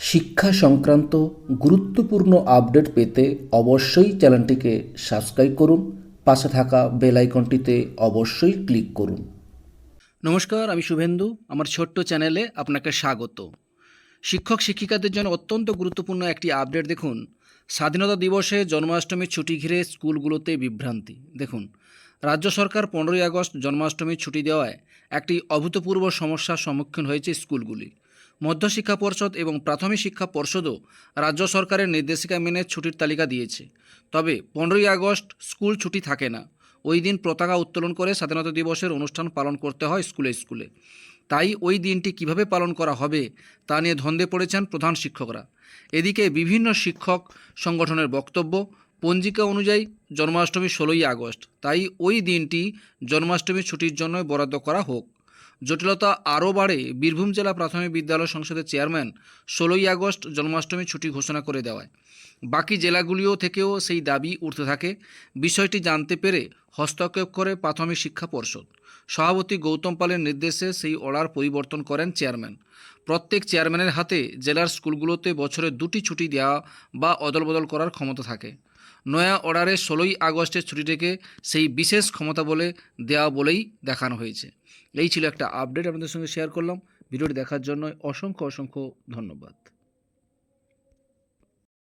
শিক্ষা সংক্রান্ত গুরুত্বপূর্ণ আপডেট পেতে অবশ্যই চ্যানেলটিকে সাবস্ক্রাইব করুন, পাশে থাকা বেল আইকনটিতে অবশ্যই ক্লিক করুন। নমস্কার, আমি শুভেন্দু। আমার ছোট্ট চ্যানেলে আপনাকে স্বাগত। শিক্ষক শিক্ষিকাদের জন্য অত্যন্ত গুরুত্বপূর্ণ একটি আপডেট দেখুন। স্বাধীনতা দিবসে জন্মাষ্টমীর ছুটি ঘিরে স্কুলগুলোতে বিভ্রান্তি। দেখুন, রাজ্য সরকার পনেরোই আগস্ট জন্মাষ্টমীর ছুটি দেওয়ায় একটি অভূতপূর্ব সমস্যার সম্মুখীন হয়েছে স্কুলগুলি। মধ্যশিক্ষা পর্ষদ এবং প্রাথমিক শিক্ষা পর্ষদও রাজ্য সরকারের নির্দেশিকা মেনে ছুটির তালিকা দিয়েছে। তবে পনেরোই আগস্ট স্কুল ছুটি থাকে না। ওই দিন পতাকা উত্তোলন করে স্বাধীনতা দিবসের অনুষ্ঠান পালন করতে হয় স্কুলে স্কুলে। তাই ওই দিনটি কীভাবে পালন করা হবে তা নিয়ে ধন্দে পড়েছেন প্রধান শিক্ষকরা। এদিকে বিভিন্ন শিক্ষক সংগঠনের বক্তব্য, পঞ্জিকা অনুযায়ী জন্মাষ্টমী ষোলোই আগস্ট। তাই ওই দিনটি জন্মাষ্টমী ছুটির জন্য বরাদ্দ করা হোক। জটিলতা আরও বাড়ে, বীরভূম জেলা প্রাথমিক বিদ্যালয় সংসদের চেয়ারম্যান ষোলোই আগস্ট জন্মাষ্টমী ছুটি ঘোষণা করে দেওয়ায়। বাকি জেলাগুলিও থেকেও সেই দাবি উঠতে থাকে। বিষয়টি জানতে পেরে হস্তক্ষেপ করে প্রাথমিক শিক্ষা পর্ষদ। সভাপতি গৌতম পালের নির্দেশে সেই অর্ডার পরিবর্তন করেন চেয়ারম্যান। প্রত্যেক চেয়ারম্যানের হাতে জেলার স্কুলগুলোতে বছরে দুটি ছুটি দেওয়া বা অদলবদল করার ক্ষমতা থাকে। নয়া অর্ডারে ষোলোই আগস্টের ছুটিটিকে সেই বিশেষ ক্ষমতা বলে দেওয়া বলেই দেখানো হয়েছে। এই ছিল একটা আপডেট আপনাদের সঙ্গে শেয়ার করলাম। ভিডিওটি দেখার জন্য অসংখ্য অসংখ্য ধন্যবাদ।